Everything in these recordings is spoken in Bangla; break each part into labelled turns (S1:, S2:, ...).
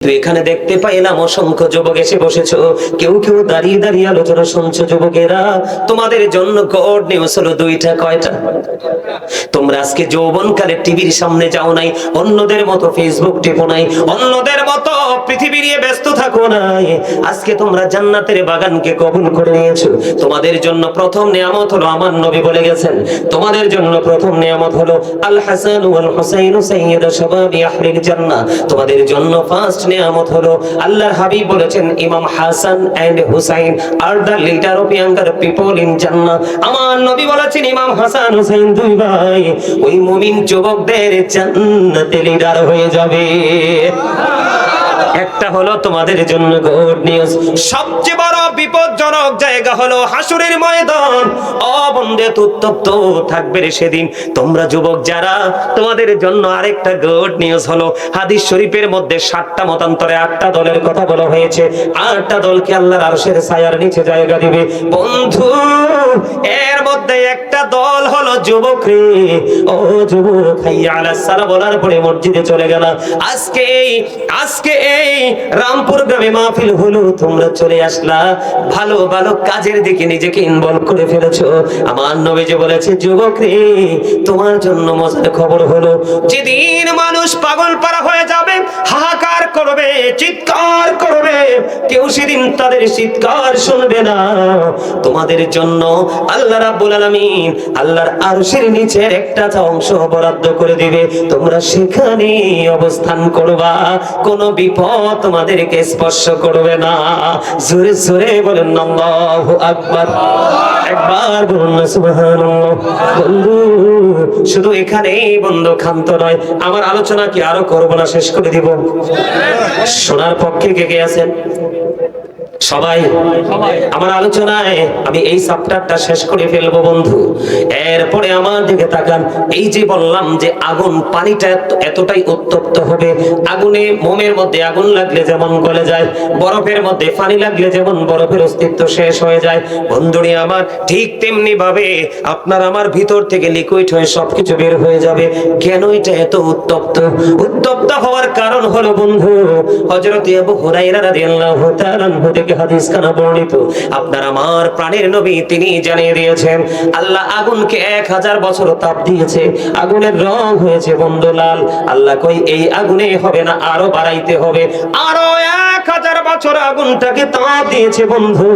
S1: এখানে দেখতে পাইলাম অসংখ্য যুবক এসে বসেছো। কেউ কেউ দাঁড়িয়ে দাঁড়িয়ে আলোচনা শুনছো যুবকেরা। তোমাদের জন্য গড নিউজ হলো দুইটা, কয়টা? তোমরা আজকে যৌবনকালে টিভির সামনে যাও নাই, অন্যদের মতো ফেসবুক টেপো নাই, অন্যদের মতো পৃথিবী নিয়ে ব্যস্ত থাকো নাই। আজকে তোমরা জান্নাতের বাগানকে কবুল করে নিয়েছো। তোমাদের জন্য প্রথম নিয়ামত হলো আমার নবী বলে গেছেন। তোমাদের জন্য প্রথম নিয়ামত হলো আল হাসান ওয়াল হুসাইন সাইয়্যিদ শাবাবি আহলিল তোমাদের জন্য ফার্স্ট নিয়ামত হলো। আল্লাহর হাবিব বলেছেন, Imam Hasan and Husain are the leader of younger people in Jannah আমার নবী বলেছেন, ইমাম হাসান, হুসাইন দুই ভাই, ওই মুমিন যুবকদের জান্নাতে লিডার হয়ে যাবে। একটা হলো তোমাদের জন্য গুড নিউজ সবচেয়ে বড় বিপজ্জনক জায়গা হলো হাসুরের ময়দান। অবন্দে উত্তপ্ত থাকবে সেদিন। তোমরা যুবক যারা, তোমাদের জন্য আরেকটা গুড নিউজ হলো। হাদিস শরীফের মধ্যে সাতটা মতান্তরে আটটা দলের কথা বলা হয়েছে। আটটা দলকে আল্লাহর আরশের ছায়ার নিচে জায়গা দিবে। বন্ধু, এর মধ্যে একটা দল হলো যুবক রে। ও যুবক, হাইয়া আলাস সালাহ বলার পরে মসজিদে চলে গেল। আজকে আজকে রামপুর গ্রামে মাহফিল হলো, তোমরা চলে আসলা। ভালো ভালো কাজের দিকে নিজেকে ইনভলভ করে ফেলেছো। আমার নবী যে বলেছে, যুবক রে, তোমার জন্য মজার খবর হলো, যেদিন মানুষ পাগল পারা হয়ে যাবে, হাহাকার করবে, চিৎকার করবে, কেউ সেদিন তাদের চিৎকার শুনবে না। তোমাদের জন্য আল্লাহ রাব্বুল আলামিন আল্লাহর আরশের নিচের একটা অংশ বরাদ্দ করে দিবে। তোমরা সেখানে অবস্থান করবা। কোনো বিপদ তোমাদেরকে স্পর্শ করবে না। জোরে জোরে বলেন, আল্লাহু আকবার। একবার বলুন, সুবহানাল্লাহ। বন্ধু, শুধু এখানেই বন্ধু ক্ষান্ত নয়, আমার আলোচনা কি আরও করব না, শেষ করে দিব? শোনার পক্ষে কে কে আছেন? সবাই আমার আলোচনায় আমি এই চ্যাপ্টারটা শেষ করে ফেলব বন্ধু। এরপরে আমার দিকে তাকান। এই যে বললাম যে আগুন পানিটা এতটাই উত্তপ্ত হবে। আগুনে মোমের মধ্যে আগুন লাগলে যেমন গলে যায় বরফের মধ্যে পানি লাগলে যেমন বরফের অস্তিত্ব শেষ হয়ে যায়। বন্ধুরি আমার ঠিক তেমনি ভাবে আপনার আমার ভিতর থেকে লিকুইড হয়ে সবকিছু বের হয়ে যাবে। কেন এটা এত উত্তপ্ত? উত্তপ্ত হওয়ার কারণ হলো বন্ধু হযরত আবু হুরায়রা রাদিয়াল্লাহু তাআলা আনহু থেকে হাদিস বর্ণিত। আপনার আমার প্রাণের নবী তিনি জানিয়ে দিয়েছেন, আল্লাহ আগুনকে এক হাজার বছর তাপ দিয়েছে, আগুনের রং হয়েছে আল্লাহ কই, এই আগুনে হবে না, আরও বাড়াইতে হবে। আরও এক হাজার বছর আগুনটাকে তাপ দিয়েছে বন্ধু,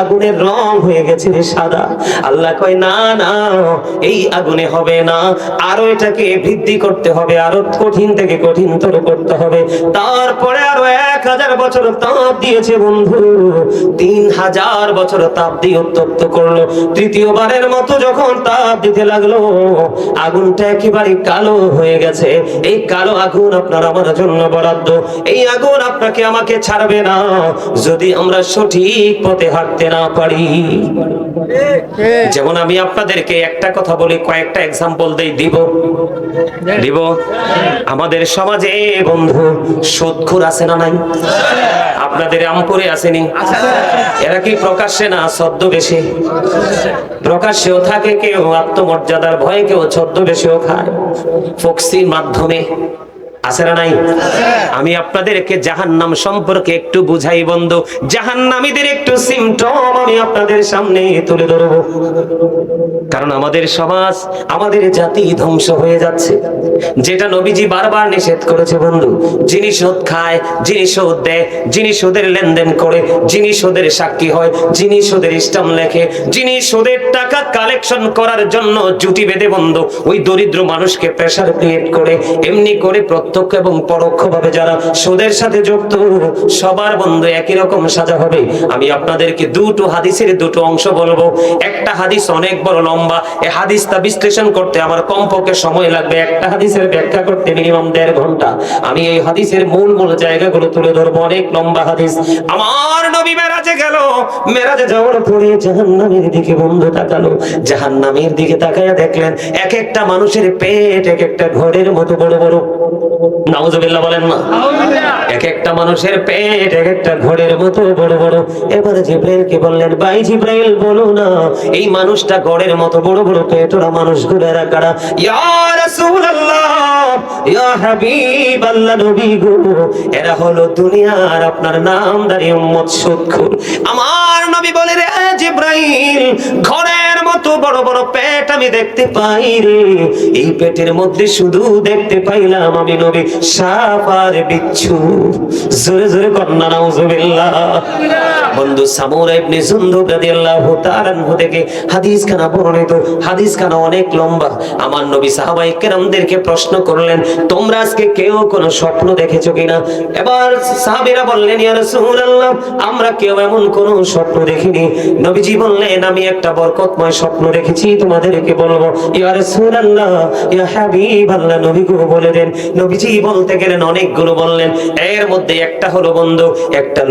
S1: আগুনের রং হয়ে গেছে সাদা। আল্লাহ কই, না না, এই আগুনে হবে না, আরও এটাকে বৃদ্ধি করতে হবে, আরও কঠিন থেকে কঠিনতর করতে হবে। তারপরে আরও এক হাজার বছর তাপ দিয়েছে বন্ধু তিন হাজার বছর তাপ দিয়ে উত্তপ্ত করল। তৃতীয়বারের মতো যখন তাপ দিতে লাগল, আগুনটা একেবারে কালো হয়ে গেছে। এই কালো আগুন আপনার আমার জন্য বরাদ্দ। এই আগুন আপনাকে আমাকে ছাড়বে না, যদি আমরা সঠিক পথে হাঁটতে না পারি। যেমন আমি আপনাদেরকে একটা কথা বলি, কয়েকটা এক্সাম্পল দিব? দিব? আমাদের সমাজে, বন্ধু, সুদখুর আছে না নাই? আপনাদের আমপুরে আসেনি এরা কি প্রকাশ্যে না ছদ্মবেশে? প্রকাশ্যেও থাকে কেউ, আত্মমর্যাদার ভয়ে কেউ ছদ্মবেশেও খায়। ফক্সির মাধ্যমে আছে না নাই? আমি আপনাদেরকে জাহান্নাম সম্পর্কে একটু বুঝাই বন্ধু। জাহান্নামীদের একটু সিমটম আমি আপনাদের সামনে তুলে ধরবো। কারণ আমাদের সমাজ আমাদের জাতি ধ্বংস হয়ে যাচ্ছে। যেটা নবীজি বারবার নিষেধ করেছে বন্ধু। যিনি সুদ খায় যিনি সুদ দেয় যিনি সুদের লেনদেন করে যিনি সুদের সাক্ষী হয় যিনি সুদের ইস্টাম লেখে যিনি সুদের টাকা কালেকশন করার জন্য জুটি বেঁধে বন্ধু ওই দরিদ্র মানুষকে প্রেসার ক্রিয়েট করে এমনি করে প্রত্যক্ষ এবং পরোক্ষভাবে যারা সুদের সাথে যুক্ত, সবার বন্ধু একই রকম সাজা হবে। আমি আপনাদেরকে দুটো হাদিসের দুটো অংশ বলব। একটা হাদিস অনেক বড় লম্বা। এই হাদিসটা বিশ্লেষণ করতে আমার কমপক্ষে সময় লাগবে। একটা হাদিসের ব্যাখ্যা করতে মিনিমাম দেড় ঘণ্টা। আমি এই হাদিসের মূল মূল জায়গাগুলো তুলে ধরবো। অনেক লম্বা হাদিস। আমার নবী মেরাজে গেল। মেরাজে যাওয়ার পরে জাহান্নামের দিকে বন্ধু তাকালো। জাহান্নামের দিকে তাকায়া দেখলেন, এক একটা মানুষের পেট এক একটা ঘরের মতো বড় বড় নাউজুবিল্লাহ বলেন না? এক একটা মানুষের পেট এক একটা ঘোড়ের মতো বড় বড়। এবারে জিব্রাইলকে বললেন ভাই জিব্রাইল বলো না এই মানুষটা ঘোড়ের মতো বড় বড় পেট ওরা মানুষগুলো এরা কারা? ইয়া রাসূলুল্লাহ ইয়া হাবিবাল্লাহ নবী গো এরা হলো দুনিয়ার আপনার নামদারি উম্মত সুদখুর আমার নবী বলে রে জিব্রাইল ঘরের বড় বড় পেট আমি দেখতে পাই এই পেটের মধ্যে শুধু দেখতে পাইলাম আমি নবী সাপ বিচ্ছু। জোরে জোরে কন্যা, নাউজুবিল্লাহ। বন্ধু সামুরা ইবনে জুনদুব রাদিয়াল্লাহু তাআলা আনহু থেকে হাদিস খানা বর্ণিত। হাদিস খানা অনেক লম্বা। আমার নবী সাহাবায়ে কেরামদেরকে প্রশ্ন করলেন, তোমরা আজকে কেউ কোনো স্বপ্ন দেখেছ কিনা? এবার সাহাবীরা বললেন, ইয়া রাসূলুল্লাহ, আমরা কেউ এমন কোনো স্বপ্ন দেখিনি। নবীজি বললেন, আমি একটা বরকতময় স্বপ্ন দেখেছি তোমাদেরকে বলব এর মধ্যে একটা হলো বন্ধু, একটা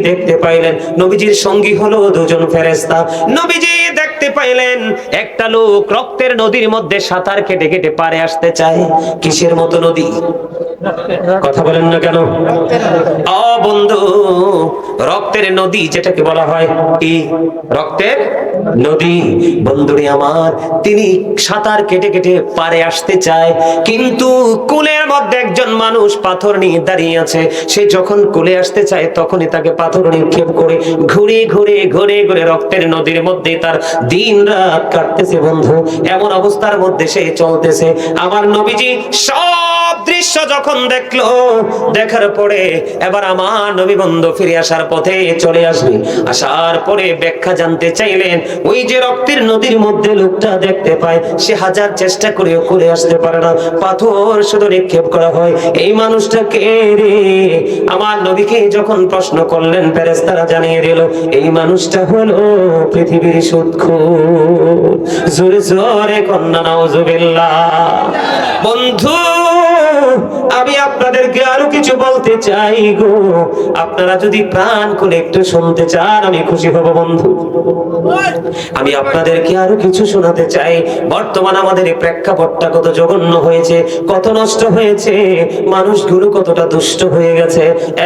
S1: দেখতে পাইলেন। নবীজির সঙ্গী হলো দুজন নবীজি দেখতে পাইলেন, একটা লোক রক্তের নদীর মধ্যে সাঁতার কেটে কেটে পারে আসতে চায়। কিসের মতো নদী? কথা বলেন না কেন? অ বন্ধু, রক্তের নদী যেটাকে বলা হয়, কি? রক্তের নদী। বন্ধুরে আমার, তিনি সাঁতার কেটে কেটে পারে আসতে চায়, কিন্তু কুলের মধ্যে একজন মানুষ পাথর নিয়ে দাঁড়িয়ে আছে। সে যখন কুলে আসতে চায়, তখনই তাকে পাথর নিক্ষেপ করে ঘুরে ঘুরে ঘুরে ঘুরে রক্তের নদীর মধ্যে তার দিন রাত কাটতেছে বন্ধু। এমন অবস্থার মধ্যে সে চলতেছে। আমার নবীজি সব দৃশ্য যখন দেখল, দেখার পরে এবার আমার নবী বন্ধু ফিরে আসার পথে চলে আসবে। আসার পরে ব্যাখ্যা জানতে চাইলেন, ওই যে রক্তের নদীর মধ্যে লোকটা দেখতে পায়, সে হাজার চেষ্টা করেও করে আসতে পারে না। পাথর শুধু নিক্ষেপ করা হয়। এই মানুষটা রে? আমার নবীকে যখন প্রশ্ন করলেন, ফেরেশতারা জানিয়ে দিল, এই মানুষটা হলো পৃথিবীর সুদখোর জোরে জোরে কন্যা, নাউজুবিল্লাহ। বন্ধু আমি আপনাদেরকে কিছু বলতে চাই গো। আপনারা যদি প্রাণ করে একটু শুনতে চান, আমি খুশি হব বন্ধু। আমি আপনাদেরকে আরও কিছু শোনাতে চাই। বর্তমান আমাদের এই প্রেক্ষাপটটা কত জঘন্য হয়েছে, কত নষ্ট হয়েছে, মানুষগুলো কতটা দুষ্ট হয়ে গেছে,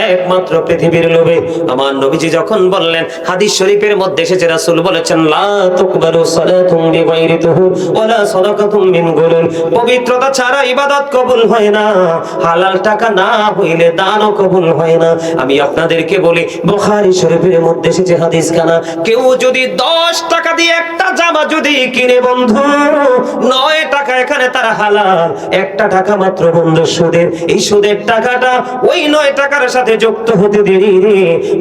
S1: একমাত্র পৃথিবীর লোভে। আমার নবীজি যখন বললেন, হাদিস শরীফের মধ্যে এসেছে, রাসূল বলেছেন, লা তুকবালু সালাতুম বিগাইরি তুহু ওয়ালা সাদাকাতুম মিন গুলুল পবিত্রতা ছাড়া ইবাদত কবুল হয় না। হালাল টাকা না হইলে দানও কবুল হয় না। আমি আপনাদেরকে বলি, বুখারী শরীফের মধ্যে এসেছে হাদিস খানা কেউ যদি দশ টাকা দিয়ে একটা জামা যদি কিনে, বন্ধু, নয় টাকা এখানে তার হালাল। একটা টাকা মাত্র, বন্ধু, সুদের। এই সুদের টাকাটা ওই নয় টাকার সাথে যুক্ত হতে দেরি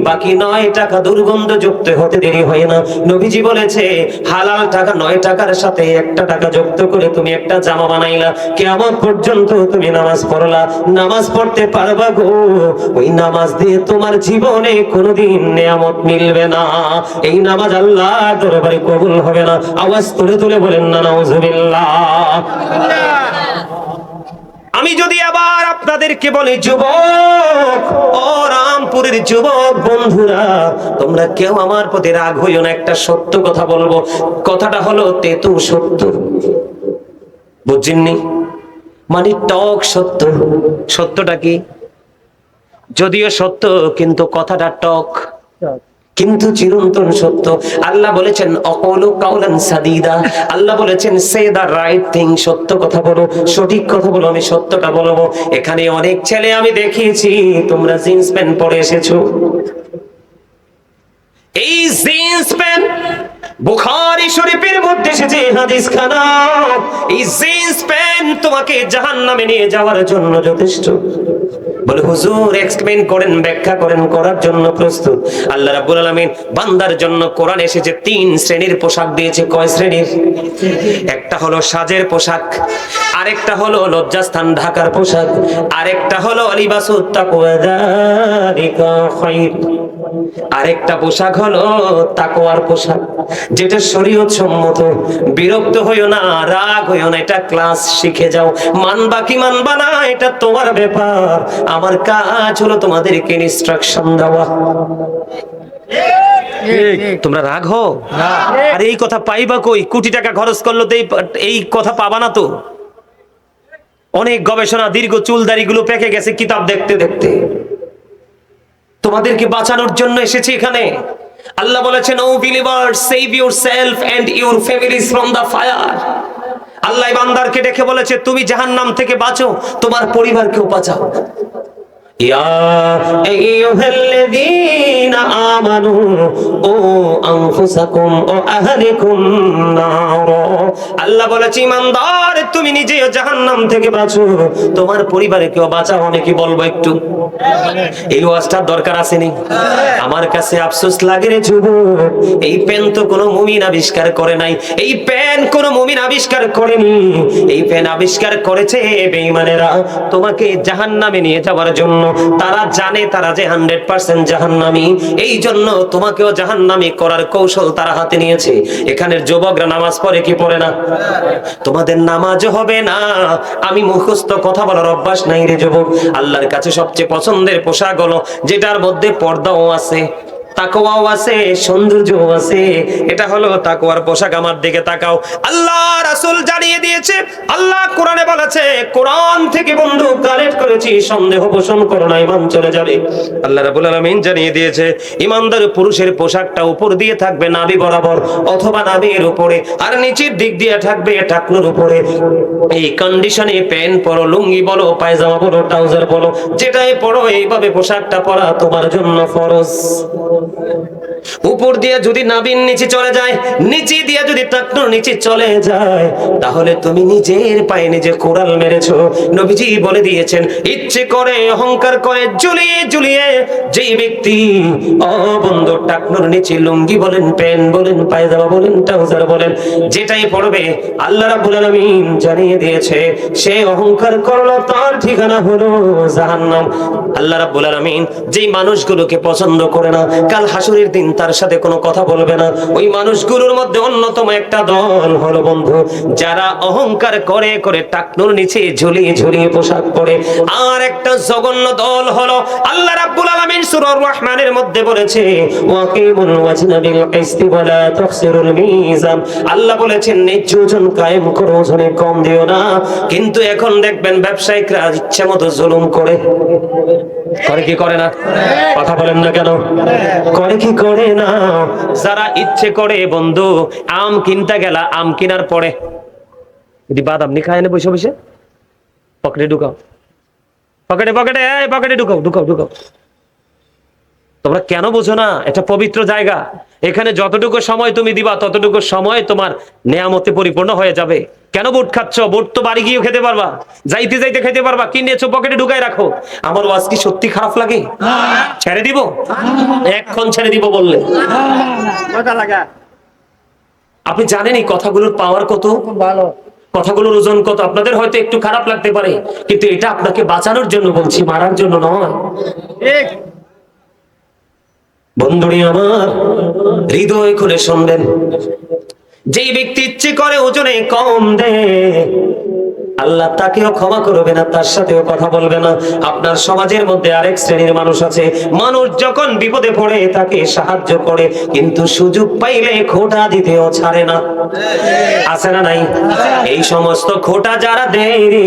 S1: বাকি নয় টাকা দুর্গন্ধ যুক্ত হতে দেরি হয় না। নবীজি বলেছে, হালাল টাকা নয় টাকার সাথে একটা টাকা যুক্ত করে তুমি একটা জামা বানাইলা। কেমন পর্যন্ত তুমি নামাজ পড়লা। নামাজ পড়তে পারবা গো, ওই নামাজ দিয়ে তোমার জীবনে কোনোদিন নিয়ামত মিলবে না। এই নামাজ আল্লাহ দরবারে কবুল হবে না। আওয়াজ তুলে তুলে বলেন, না, নাউজুবিল্লাহ। আমি যদি আবার আপনাদেরকে বলি, যুবক, ও রামপুরের যুবক বন্ধুরা, তোমরা কেউ আমার প্রতি রাগ হইও না, একটা সত্য কথা বলব। কথাটা হলো, তেতু সত্য। বুঝছেননি? মানে টক সত্য। সত্যটা কি? যদিও সত্য কিন্তু কথাটা টক। কিন্তু চিরন্তন সত্য। আল্লাহ বলেছেন অকল কাউলান সাদিদা। আল্লাহ বলেছেন সে দা রাইট থিং। সত্য কথা বলো সঠিক কথা বলো আমি সত্যটা বলব। এখানে অনেক ছেলে আমি দেখিয়েছি তোমরা জিন্স প্যান্ট পরে এসেছ। এই জিন্স প্যান্ট বুখারী শরীফের মধ্যে এসেছে হাদিস খানা এই জিন্স প্যান্ট তোমাকে জাহান্নামে নিয়ে যাওয়ার জন্য যথেষ্ট। বলে, হুজুর এক্সপ্লেইন করেন, ব্যাখ্যা করেন, করার জন্য প্রস্তুত। আল্লাহ রাব্বুল আলামিন বান্দার জন্য কোরআন এসেছে, তিন শ্রেণির পোশাক দিয়েছে। কয় শ্রেণির? একটা হলো সাজের পোশাক, আরেকটা হলো লজ্জাস্থান ঢাকার পোশাক, আরেকটা হলো লিবাসুত তাকওয়া আরেকটা পোশাক হলো তাকওয়ার পোশাক, যেটা শরীয়ত সম্মত বিরক্ত হইও না, রাগ হইও না, এটা ক্লাস শিখে যাও। মানবা কি মানবা না, এটা তোমার ব্যাপার। আমার কাজ হলো তোমাদেরকে ইনস্ট্রাকশন দেওয়া। তোমরা রাগ হও? আর এই কথা পাইবা কই? কোটি টাকা খরচ করল তো এই কথা পাবা না তো। অনেক গবেষণা দীর্ঘ চুল দাড়িগুলো পেকে গেছে কিতাব দেখতে দেখতে। তোমাদেরকে বাঁচানোর জন্য এসেছি এখানে। আল্লাহ বলেছেন O believer save yourself and your families from the fire আল্লাহ বান্দারকে ডেকে বলেছে তুমি জাহান্নাম থেকে বাঁচো তোমার পরিবারকেও বাঁচাও। আল্লাহ ইমানদার, তুমি নিজেও থেকে বাঁচো। তোমার বাঁচাও, আমি কি বলব একটু? এই ওয়াজটার দরকার আসেনি। আমার কাছে আফসোস লাগে রে এই পেন তো কোনো মুমিন আবিষ্কার করে নাই। এই পেন কোনো মুমিন আবিষ্কার করেনি। এই পেন আবিষ্কার করেছে বেঈমানেরা। তোমাকে জাহান্নামে নিয়ে যাওয়ার জন্য। তারা জানে তারা যে হান্ড্রেড পার্সেন্ট জাহান্নামি। এই জন্য তোমাকেও জাহান্নামি করার কৌশল তারা হাতে নিয়েছে। এখানের যুবকরা নামাজ পড়ে কি পড়ে না? তোমাদের নামাজ হবে না। আমি মুখস্থ কথা বলার অভ্যাস নাই রে যুবক। আল্লাহর কাছে সবচেয়ে পছন্দের পোশাক হলো যেটার মধ্যে পর্দাও আছে। তাকওয়াও আছে, সৌন্দর্যও আছে। এটা হলো পোশাক আমার দিকে তাকাও। আল্লাহ জানিয়ে দিয়েছে, আল্লাহ কোরআনে বলেছে, কোরআন থেকে বন্ধু কালেক্ট করেছি, সন্দেহ পোষণ করো না চলে যাবে। আল্লাহ জানিয়ে দিয়েছে পুরুষের পোশাকটা উপর দিয়ে থাকবে, নাভি বরাবর, অথবা নাভির উপরে, আর নিচের দিক দিয়ে থাকবে টাকনুর উপরে। এই কন্ডিশনে প্যান্ট পরো, লুঙ্গি বলো, পায়জামা বলো ট্রাউজার বলো যেটাই পরো, এইভাবে পোশাকটা পরা তোমার জন্য ফরজ। উপর দিয়ে যদি নাবিন নিচে চলে যায়, নিচে দিয়ে যদি টাকনুর নিচে চলে যায়, তাহলে তুমি নিজের পায়ে নিজে কোরাল মেরেছো। নবীজি বলে দিয়েছেন, ইচ্ছে করে, অহংকার করে, ঝুলিয়ে ঝুলিয়ে যেই ব্যক্তি অবন্ধ টাকনুর নিচে লুঙ্গি বলেন, প্যান্ট বলেন, পায়জামা বলেন, ট্রাউজার বলেন, যেটাই পড়বে, আল্লাহ রাব্বুল আলামিন জানিয়ে দিয়েছে, সে অহংকার করল, তার ঠিকানা হলো জাহান্নাম। আল্লাহ রাব্বুল আলামিন যেই মানুষগুলোকে পছন্দ করে না কাল হাসুরের দিন, তার সাথে কোনো কথা বলবে না। ওই মানুষগুলোর মধ্যে অন্যতম একটা দল হলো বন্ধু, যারা অহংকার করে করে টাকনুর নিচে ঝুলিয়ে ঝুলিয়ে পোশাক পরে। আর একটা জঘন্য দল হলো আল্লাহ রাব্বুল আলামিন সূরা রহমানের মধ্যে বলেছে ওয়াকিমুল ওয়াজনা বিল কিসতি ওয়ালা তাখসিরুল মিজান। আল্লাহ বলেছেন ন্যায্য ওজন কায়েম করো, ওজনে কম দিও না। কিন্তু এখন দেখবেন ব্যবসায়িকরা ইচ্ছা মতো জুলুম করে। করে কি করে না? কথা বলেন না কেন? করে কি করে না? যারা ইচ্ছে করে, বন্ধু, আম কিনতে গেলা, আম কিনার পরে। যদি বাদাম নি খায় না বসে বসে। পকেটে ঢুকাও। পকেটে পকেটে, এই পকেটে ঢুকাও ঢুকাও ঢুকাও। তোমরা কেন বোঝো না? এটা পবিত্র জায়গা। এখানে যতটুকু সময় তুমি দিবা, ততটুকু সময় তোমার নেয়ামতে পরিপূর্ণ হয়ে যাবে। কেন বোট খাচ্ছ? বোট তো বাড়ি গিয়েও খেতে পারবা। যাইতে যাইতে খেতে পারবা। কি নিয়েছো? পকেটে ঢুকাই রাখো। আমার ওয়াজ কি সত্যি খারাপ লাগে? ছেড়ে দিব? এক্ষণ ছেড়ে দিব বললে। আপনি জানেন এই কথাগুলোর পাওয়ার কত?
S2: ভালো।
S1: কথাগুলোর ওজন কত? আপনাদের হয়তো একটু খারাপ লাগতে পারে। কিন্তু এটা আপনাকে বাঁচানোর জন্য বলছি মারার জন্য নয়। বন্ধুরি আমার হৃদয় খুলে শুনবেন। যেই ব্যক্তি ইচ্ছে করে ওজনে কম দেয় আল্লাহ তাকেও ক্ষমা করবে না তার সাথেও কথা বলবে না আপনার সমাজের মধ্যে আরেক শ্রেণির মানুষ আছে, মানুষ যখন বিপদে পড়ে তাকে সাহায্য করে, কিন্তু সুযোগ পাইলে খোটা দিতেও ছাড়ে না। আছে না নাই? এই সমস্ত খোটা যারা দেয় রে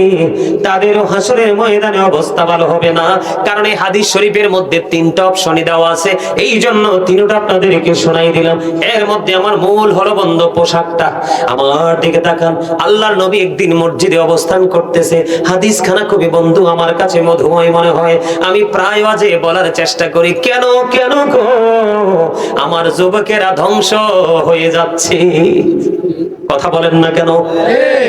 S1: তাদেরও হাসরের ময়দানে অবস্থা ভালো হবে না। কারণ এই হাদিস শরীফের মধ্যে তিনটা অপশনই দেওয়া আছে। এই জন্য তিনটা আপনাদেরকে শোনাই দিলাম। এর মধ্যে আমার মূল হলো বন্ধ পোশাকটা। আমার দিকে তাকান। আল্লাহর নবী একদিন মসজিদে অবস্থান করতেছে। হাদিস খানা কবি বন্ধু আমার কাছে মধুময় মনে হয়। আমি প্রায় আজে বলার চেষ্টা করি, কেন কেন গো? আমার যুবকেরা ধ্বংস হয়ে যাচ্ছে। কথা বলেন না কেন?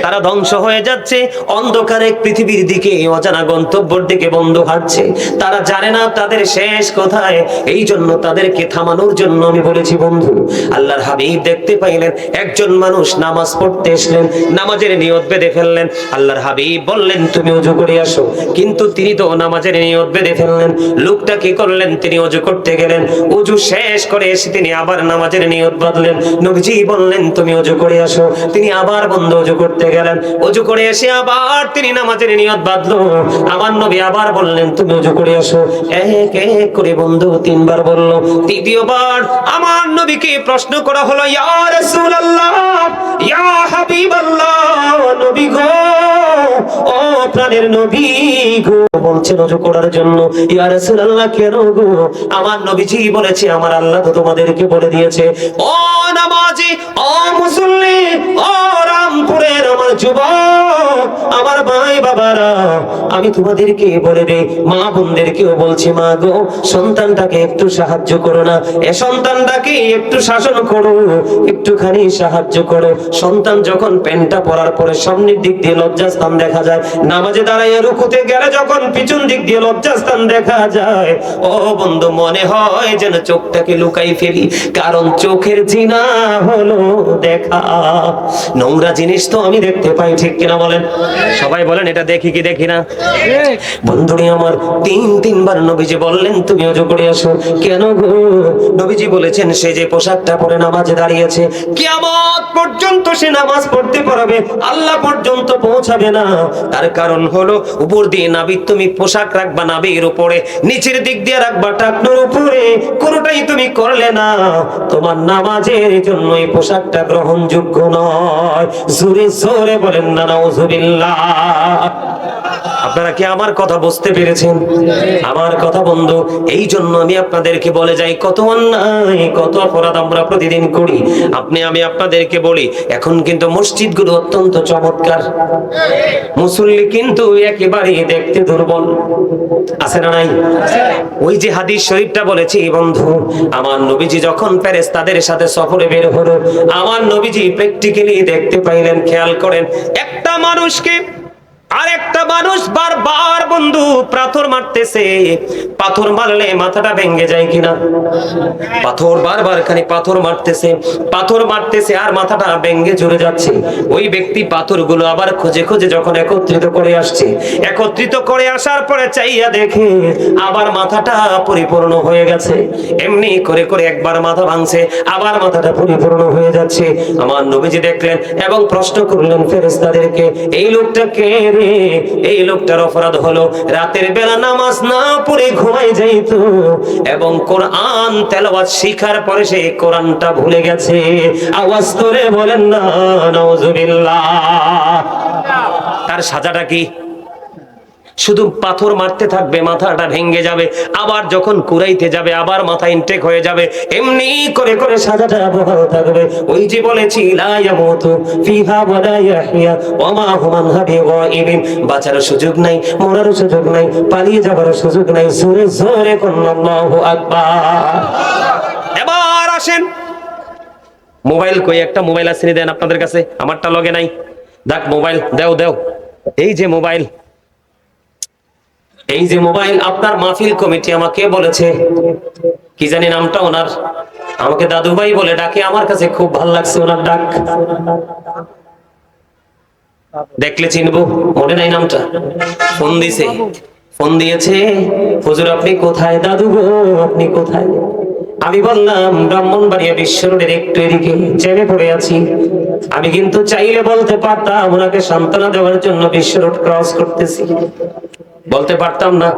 S1: তারা ধ্বংস হয়ে যাচ্ছে অন্ধকারে পৃথিবীর দিকে অজানা গন্তব্যের দিকে বন্ধু হাঁটছে। তারা জানে না তাদের শেষ কোথায় এই জন্য তাদেরকে থামানোর জন্য আমি বলেছি বন্ধু আল্লাহর হাবিব দেখতে পাইলেন একজন মানুষ নামাজ পড়তে এসলেন নামাজের নিয়ত বেঁধে ফেললেন। আল্লাহর হাবিব বললেন তুমি অজু করে আসো। কিন্তু তিনি তো নামাজের নিয়ত বেঁধে ফেললেন। লোকটা কি করলেন? তিনি অজু করতে গেলেন। অজু শেষ করে এসে তিনি আবার নামাজের নিয়ত বাঁধলেন। নবীজি বললেন তুমি অজু করে আসো। তিনি আবার বন্ধ অজু করতে গেলেন। অজু করে এসে আবার তিনি নামাজের নিয়ত বাঁধলো। আমার নবী আবার বললেন, তুমি অজু করে আসো এক এক করে বন্ধু তিনবার বলল। তৃতীয়বার আমার নবীকে প্রশ্ন করা হলো, ইয়া রাসূলুল্লাহ, ইয়া হাবিবাল্লাহ, নবী গো, ও প্রাণের নবী গো। বলছেন করার জন্য। ইয়া রাসূলুল্লাহ আমার নবীজি বলেছে, আমার আল্লাহ তো তোমাদেরকে বলে দিয়েছে, ও নামাজি, ও মুসল্লি আমি তোমাদেরকে বলে দেই, মা বোনদেরকেও বলছি, মা গো, সন্তানটাকে একটু সাহায্য করো না। এ সন্তানটাকে একটু শাসন করো, একটুখানি সাহায্য করো। সন্তান যখন প্যান্টটা পরার পরে সামনের দিক দিয়ে লজ্জাস্থান দেখা যায়, নামাজে দাঁড়াইয়া রুকুতে গেলে যখন পিছন দিক দিয়ে লজ্জাস্থান দেখা যায়, ও বন্ধু, মনে হয় যেন চোখটাকে লুকাই ফেলি, কারণ চোখের জিনা হলো দেখা। নোংরা জিনিস তো আমি দেখতে পাই, ঠিক কিনা বলেন? সবাই বলেন, এটা দেখি কি দেখি না? বন্ধুরি আমার, তিন, তিনবার নবীজি বললেন, তুমি অজু করে আসো। কেন গো? নবীজি বলেছেন, সে যে পোশাকটা পরে নামাজে দাঁড়িয়েছে, কিয়ামত পর্যন্ত সে নামাজ পড়তে পারবে, আল্লাহ পর্যন্ত পৌঁছাবে না। তার কারণ হলো, উপর দিয়ে নাবির তুমি পোশাক রাখবা নাবির উপরে, নিচের দিক দিয়ে রাখবা টাকনোর উপরে, কোনোটাই তুমি করলে না। তোমার নামাজের জন্য এই পোশাকটা গ্রহণযোগ্য নয়। জোরে জোরে বলেন না নাউজুবিল্লাহ আপনারা কি আমার কথা বুঝতে পেরেছেন? আমার কথা বন্ধু এই জন্য আমি আপনাদেরকে বলে যাই, কত অন্যায়, কত অপরাধ আমরা প্রতিদিন করি। আপনি, আমি আপনাদেরকে বলি, এখন কিন্তু মসজিদগুলো অত্যন্ত চমৎকার। মুসল্লি কিন্তু একেবারেই দেখতে দুর্বল। আছে না নাই? ওই যে হাদিস শরীফটা বলেছি বন্ধু, আমার নবীজি যখন প্যারেস তাদের সাথে সফরে বের হলো, আমার নবীজি প্র্যাকটিক্যালি দেখতে পাইলেন, খেয়াল করেন, একটা মানুষকে আর একটা মানুষ বারবার বন্ধু পাথর মারতেছে। পাথর মারলে মাথাটা ভেঙে যায় কিনা? পাথর বারবার খালি পাথর মারতেছে। পাথর মারতেছে আর মাথাটা ভেঙে জুড়ে যাচ্ছে। ওই ব্যক্তি পাথরগুলো আবার খুঁজে খুঁজে যখন একত্রিত করে আসছে, একত্রিত করে আসার পরে চাইয়া দেখে আবার মাথাটা পরিপূর্ণ হয়ে গেছে। এমনি করে করে একবার মাথা ভাঙছে, আবার মাথাটা পরিপূর্ণ হয়ে যাচ্ছে। আমার নবীজি দেখলেন এবং প্রশ্ন করলেন, ফেরেশতাদেরকে, এই লোকটা কে রে? এই লোকটার অপরাধ হলো রাতের বেলা নামাজ না পড়ে ঘুমাই যাইত এবং কোরআন তেলাওয়াত শিখার পরে সে কোরআনটা ভুলে গেছে। আওয়াজ করে বলেন না, নাউজুবিল্লাহ। তার সাজাটা কি? শুধু পাথর মারতে থাকবে, মাথাটা ভেঙে যাবে, আবার যখন কুড়াইতে যাবে, আবার মাথা ইনটেক হয়ে যাবে, এমনি করে করে সাজাটা বহাল থাকবে। ওই যে বলেছি বাঁচার সুযোগ নাই, মরার সুযোগ নাই, পালিয়ে যাবার সুযোগ নাই, জোরে কোন এবার আসেন। মোবাইল কই? একটা মোবাইল আছে নি দেন আপনাদের কাছে। আমারটা লগে নাই। দেখ, মোবাইল, দেও দেও। এই যে মোবাইল এই যে মোবাইল, আপনার মাহফিল কমিটি আমাকে বলেছে। কি জানি নামটা ওনার। আমাকে দাদু ভাই বলে ডাকে, আমার কাছে খুব ভালো লাগছে ওনার ডাক। দেখলে চিনবো, মনে নাই নামটা। ফোন দিছে, ফোন দিয়েছে, হুজুর, আপনি কোথায়? দাদু গো, আপনি কোথায়? আমি বললাম, ব্রাহ্মণবাড়িয়া বিশ্ব রোডের একটু এদিকে চেপে পড়ে আছি। আমি কিন্তু চাইলে বলতে পারতাম, ওনাকে সান্ত্বনা দেওয়ার জন্য বিশ্ব রোড ক্রস করতেছি। বলতে পারতাম না।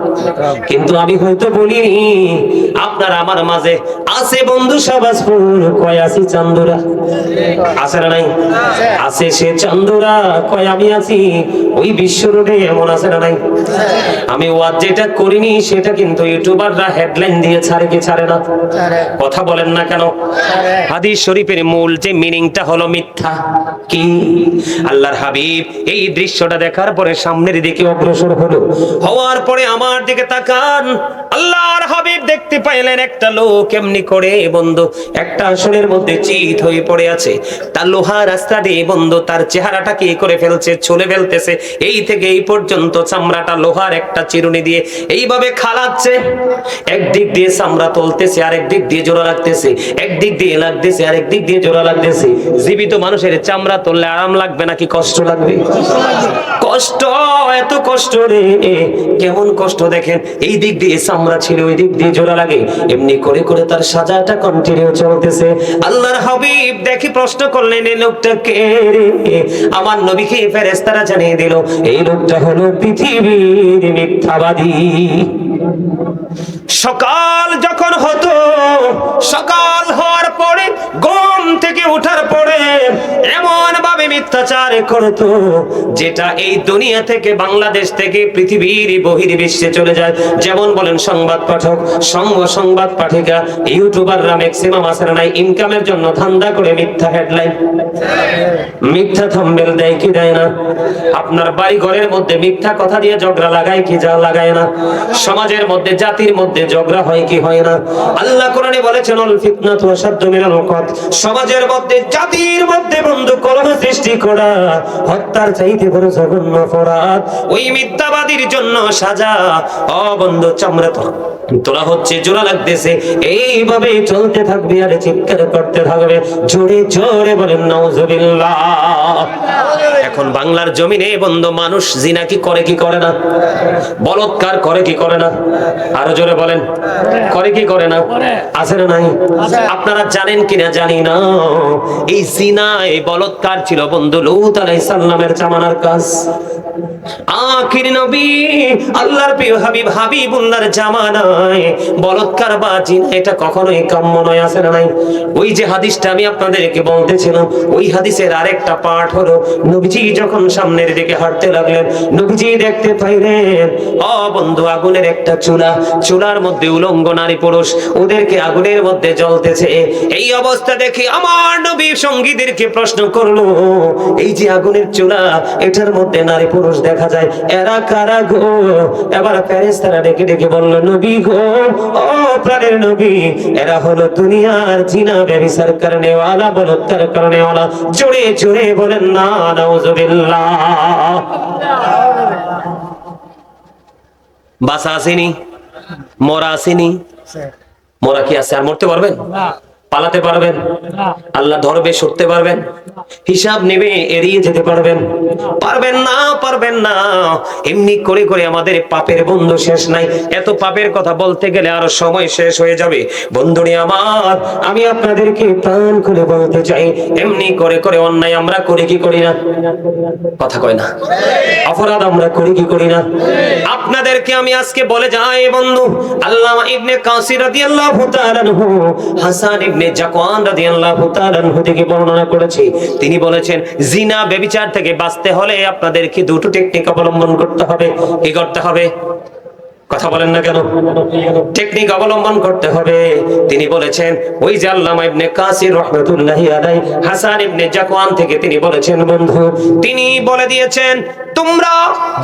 S1: কিন্তু আমি হয়তো বলিনি আপনার আমার মাঝে আছে বন্ধু সাবাসপুর কয় আছি চান্দুরা? আছে না নাই? আছে সে চান্দুরা কয় আমি আছি? ওই বিশ্ব রোডে এমন আছে না নাই? আমি ওয়াজ যেটা করিনি সেটা কিন্তু ইউটিউবাররা হেডলাইন দিয়ে ছাড়ে কি ছাড়ে না? কথা বলেন না কেন? হাদিস শরীফের মূল যে মিনিংটা হলো মিথ্যা। কি? আল্লাহর হাবিব এই দৃশ্যটা দেখার পরে সামনের দিকে অগ্রসর হলো। হওয়ার পরে আমার দিকে তাকান। আল্লাহর হাবিব দেখতে পাইলেন একটা লোক এমনি করে বন্ধু, একটা আসনের মধ্যে চিত হয়ে পড়ে আছে। তার লোহা রাস্তা দিয়ে বন্ধু, তার চেহারাটা কি করে ফেলছে, ছুলে ফেলতেছে, এই থেকে এই পর্যন্ত চামড়াটা লোহার একটা চিরুনি দিয়ে এইভাবে খালাচ্ছে। একদিক দিয়ে চামড়া তুলতেছে আরেক দিক দিয়ে জোড়া লাগতেছে, একদিক দিয়ে লাগতেছে আরেক দিক দিয়ে জোড়া লাগতেছে। জীবিত মানুষের চামড়া তুললে আরাম লাগবে নাকি কষ্ট লাগবে? কষ্ট, এত কষ্ট রে। কেমন কষ্ট দেখেন? এই দিক দিয়ে চামড়া ছিল, ওই দিক দিয়ে জোড়া লাগে। এমনি করে করে তার সাজাটা কন্টিনিউ চলতেছে। আল্লাহর হাবিব দেখি প্রশ্ন করলেন এই লোকটা কে আমার নবীকে ফেরেশতারা জানিয়ে দিল, এই লোকটা হলো পৃথিবীর মিথ্যাবাদী। সকাল যখন হতো, সকাল হওয়ার পরে, ঘুম থেকে ওঠার পরে এমন ভাবে মিথ্যাচার করতো যেটা এই দুনিয়া থেকে, বাংলাদেশ থেকে, পৃথিবীর বহির্বিশ্বে চলে যায়। যেমন বলেন সংবাদ পাঠক, সঙ্গ সংবাদ পাঠিকা, ইউটিউবাররা ম্যাক্সিমাম আসে নাই ইনকামের জন্য ধান্দা করে মিথ্যা হেডলাইন মিথ্যা থাম্বেল দেয় কি দেয় না? আপনার বাড়ি ঘরের মধ্যে মিথ্যা কথা দিয়ে ঝগড়া লাগায় কি যা লাগায় না? সমাজের মধ্যে, জাতির মধ্যে ঝগড়া হয় কি হয় না? আল্লাহ কোরআনে বলেছেন, অল ফিতনাতু আসাদ্দু মিনাল কত সমাজের মধ্যে, জাতির মধ্যে বন্ধু কলম সৃষ্টি করা, হত্যার চাইতে বড় জঘন্য অপরাধ, ওই মিথ্যাবাদীর জন্য সাজা, অবন্ধ বন্ধু চামড়া তোলা হচ্ছে, জোড়া লাগতেছে, এইভাবে চলতে থাকবে আর চিৎকার করতে থাকবে। জোরে জোরে বলেন, নাউজুবিল্লাহ। এখন বাংলার জমিনে বন্ধু মানুষ জিনা কি করে কি করে না? বলৎকার করে কি করে না? আরও জোরে বলেন করে কি করে না? আছে না নাই? আপনারা জানেন কিনা? জানি না। এই জিনা এই বলৎকার ছিল বন্ধু লুত আলাইহিস সালামের জামানার কাজ। আখির নবী আল্লাহর প্রিয় হাবিব হাবিবুল্লাহর জামানায় বলৎকার বা জিনা এটা কখনোই কাম্য নয় আছে না নাই? ওই যে হাদিসটা আমি আপনাদেরকে বলতেছিলাম ওই হাদিসের আরেকটা পাঠ হলো নবীজি যখন সামনের দিকে হাঁটতে লাগলেন, নবীজি দেখতে পাইলেন, অ বন্ধু, আগুনের একটা চুলা, চুলার মধ্যে উলঙ্গ নারী পুরুষ, ওদেরকে আগুনের মধ্যে জ্বলতেছে। এই অবস্থা দেখে আমার নবী সঙ্গীদেরকে প্রশ্ন করল, এই যে আগুনের চুলা, এটার মধ্যে নারী পুরুষ দেখা যায়, এরা কারা গো? এবার ফেরেশতারা ডেকে ডেকে বলল, নবী গো ও প্রাণের নবী, এরা হলো দুনিয়ার জিনা ব্যভিচার করনে ওয়ালা বলৎকার করনে ওয়ালা জোরে জোরে বলেন, না নাউজুবিল্লাহ। বাসা আসেনি মরা আসেনি। মরা কি আছে আর মরতে পারবেন? পালাতে পারবেন, আল্লাহ ধরবে সরতে পারবেন, হিসাব নেবে এড়িয়ে যেতে পারবেন। পারবেন না পারবেন না। এমনি করে করে আমাদের পাপের বন্ধু শেষ নাই। এত পাপের কথা বলতে গেলে আরও সময় শেষ হয়ে যাবে। বন্ধুরে আমার, আমি আপনাদেরকে প্রাণ খুলে বলতে চাই, এমনি করে করে অন্যায় আমরা করি কি করি না? কথা কয় না। অপরাধ আমরা করি কি করি না? আপনাদেরকে আমি আজকে বলে যাই বন্ধু, আল্লামা ইবনে কাসির রাদিয়াল্লাহু তাআলা হাসান ইবনে জাকওয়ান রাদিয়াল্লাহু তাআলা থেকে বর্ণনা করেছে। তিনি বলেছেন, জিনা ব্যভিচার থেকে বাঁচতে হলে আপনাদেরকে দুটো টেকনিক অবলম্বন করতে হবে। কি করতে হবে? কথা বলেন না কেন? টেকনিক অবলম্বন করতে হবে। তিনি বলেছেন, ওই যে আল্লামা ইবনে কাসির রহমাতুল্লাহি আলাই হাসান ইবনে জাকওয়ান থেকে তিনি বলেছেন, বন্ধু, তিনি বলে দিয়েছেন, তোমরা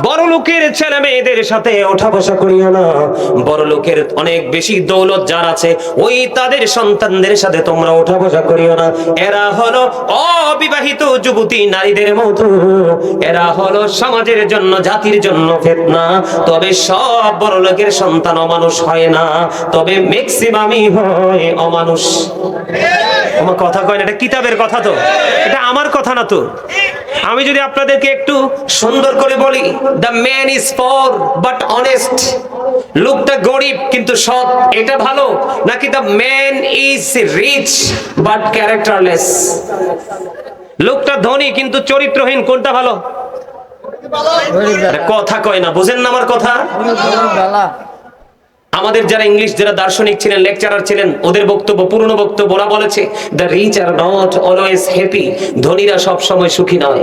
S1: বড় লোকের ছেলে মেয়েদের সাথে ওঠা বসা করিও না। বড় লোকের অনেক বেশি দৌলত যার আছে, ওই তাদের সন্তানদের সাথে তোমরা ওঠা বসা করিও না। এরা হলো অবিবাহিত যুবতী নারীদের মতো এরা হলো সমাজের জন্য, জাতির জন্য ফেতনা। তবে সব বড় লোকের সন্তান অমানুষ হয় না, তবে ম্যাক্সিমামই হয় অমানুষ। আমার কথা কয় না, এটা কিতাবের কথা তো। এটা আমার কথা না তো। আমি যদি আপনাদেরকে একটু সুন্দর করে বলি the man is poor but honest লোকটা গরিব কিন্তু সৎ, এটা ভালো? নাকি the man is rich but characterless লোকটা ধনী কিন্তু চরিত্রহীন, কোনটা ভালো? কথা কয় না, বুঝেন না আমার কথা? আমাদের যারা ইংলিশ, যারা দার্শনিক ছিলেন, লেকচারার ছিলেন, ওদের বক্তব্য, পুরনো বক্তব্য ওরা বলেছে the rich are not always happy ধনীরা সবসময় সুখী নয়।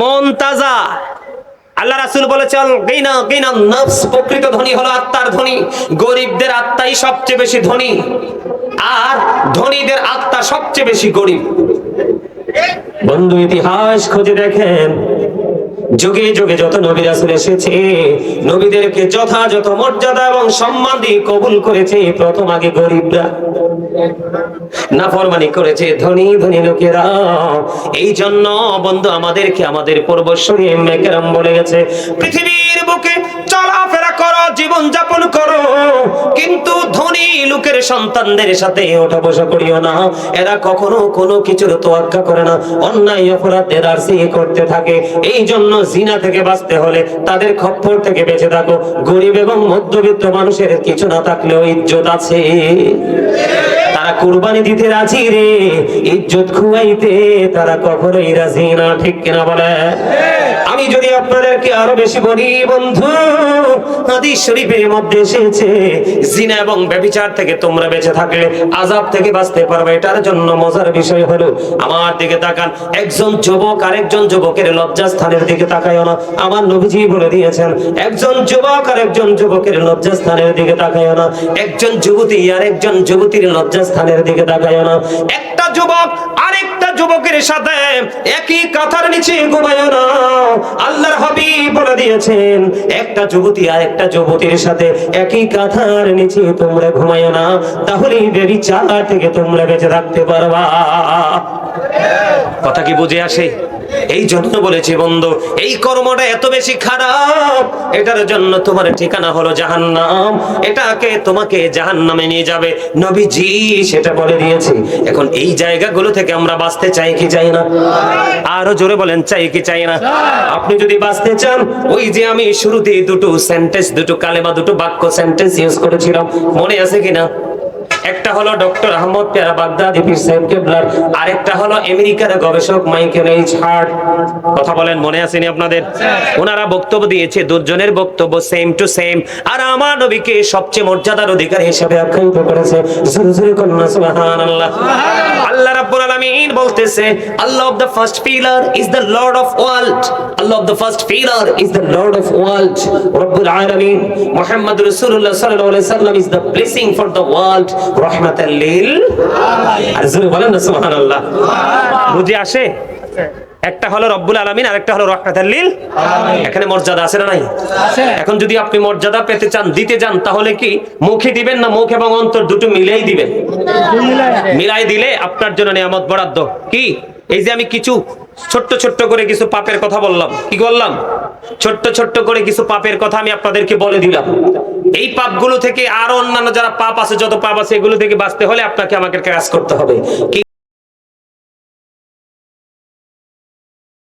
S1: মন তাজা আল্লাহ রাসূল বলেছেন, গিনা গিনা, নফস প্রকৃত ধনী হলো আত্মার ধনী। গরিবদের আত্মাই সবচেয়ে বেশি ধনী। আর ধনীদের আত্মা সবচেয়ে বেশি গরিব। বন্ধু, ইতিহাস খুঁজে দেখেন। যুগে যুগে যত নবী রাসূল এসেছে, নবীদেরকে যথাযথ মর্যাদা এবং সম্মান দিয়ে কবুল করেছে প্রথম আগে গরিবরা। নাফরমানি করেছে ধনী ধনী লোকেরা। এই জন্য বন্ধু, আমাদেরকে আমাদের মেকেরাম বলে গেছে, পৃথিবীর বুকে চলাফেরা করো জীবন যাপন করো। কিন্তু ধনী লোকের সন্তানদের সাথে ওঠা বসা করিও না। এরা কখনো কোনো কিছুর তোয়াক্কা করে না। অন্যায় অপরাধ এরারসি করতে থাকে। এই জন্য জিনা থেকে বাঁচতে হলে তাদের খপ্পর থেকে বেঁচে থাকো। গরিব এবং মধ্যবিত্ত মানুষের কিছু না থাকলেও ইজ্জত আছে। তারা কুরবানি দিতে রাজি রে? ইজ্জত খুয়াইতে তারা কখনোই রাজি না ঠিক কিনা বলে? আমি যদি আপনাদেরকে আরও বেশি বলি, বন্ধু, হাদিস শরীফের মধ্যে এসেছে, জিনা এবং ব্যভিচার থেকে তোমরা বেঁচে থাকলে আজাব থেকে বাঁচতে পারবে। এটার জন্য মজার বিষয় হলো, আমার দিকে তাকান, একজন যুবক আরেকজন যুবকের লজ্জাস্থানের দিকে তাকায় না। আমার নবীজি বলে দিয়েছেন, একজন যুবক আর একজন যুবকের লজ্জাস্থানের দিকে তাকায় না। একজন যুবতী আর একজন যুবতীর লজ্জাস্থানের দিকে তাকায় না। একটা যুবক আরেকটা যুবকের সাথে একই কাঁথার নিচে ঘুমায় না। আল্লাহর হাবিব বলে দিয়েছেন, একটা যুবতী আর একটা যুবতীর সাথে একই কাঁথার নিচে তোমরা ঘুমায় না। তাহলে বেবি চালা থেকে তোমরা বেঁচে থাকতে পারবা। কথা কি বুঝে আসে? এই জন্য বলেছি বন্ধু, এই কর্মটা এত বেশি খারাপ। এটার জন্য তোমার ঠিকানা হলো জাহান্নাম। এটাকে তোমাকে জাহান্নামে নিয়ে যাবে। নবীজি সেটা বলে দিয়েছে। এখন এই জায়গাগুলো থেকে আমরা বাঁচতে চাই কি চাই না? আরও জোরে বলেন, চাই কি চাই না? আপনি যদি বাঁচতে চান, ওই যে আমি শুরুতে দুটো সেন্টেন্স দুটো কালেমা, দুটো বাক্য সেন্টেন্স ইউজ করেছিলাম, মনে আছে কিনা? একটা হলো ডক্টর আহমদ পেয়ারা বাগদাদি পীর সাহেব কেবলার আরেকটা হলো আমেরিকার গবেষক মাইকেল এইচ হার্ট। কথা বলেন মনে আসেনি আপনাদের? ওনারা বক্তব্য দিয়েছে দুজনের বক্তব্য সেম টু সেম আর আমার নবীকে সবচেয়ে মর্যাদার অধিকারী হিসেবে আখ্যায়িত করেছে জোরে জোরে কন্যা সুবহানাল্লাহ। আল্লাহ রাব্বুল আলামিন বলতেছে Allah of the first pillar is the lord of world Allah of the first pillar is the lord of world রব্বুল আলামিন মুহাম্মদ রাসূলুল্লাহ সাল্লাল্লাহু আলাইহি সাল্লাম is the blessing for the world রহমাতাল লিল। আর জোরে বলেন না সুবহানাল্লাহ। বুঝে আসে? একটা হলো রব্বুল আলামিন আর একটা হলো রহমাতাল লিল। এখানে মর্যাদা আছে না নাই? এখন যদি আপনি মর্যাদা পেতে চান দিতে চান তাহলে কি মুখে দিবেন না মুখ এবং অন্তর দুটো মিলেই দিবেন? মিলাই দিলে আপনার জন্য নিয়ামত বরাদ্দ। কি? এই যে আমি কিছু ছোট্ট ছোট্ট করে কিছু পাপের কথা বললাম। কি বললাম ছোট্ট ছোট্ট করে কিছু পাপের কথা আমি আপনাদেরকে বলে দিলাম। এই পাপগুলো থেকে আরও অন্যান্য যারা পাপ আছে, যত পাপ আছে, এগুলো থেকে বাঁচতে হলে আপনাকে আমাকে কাজ করতে হবে।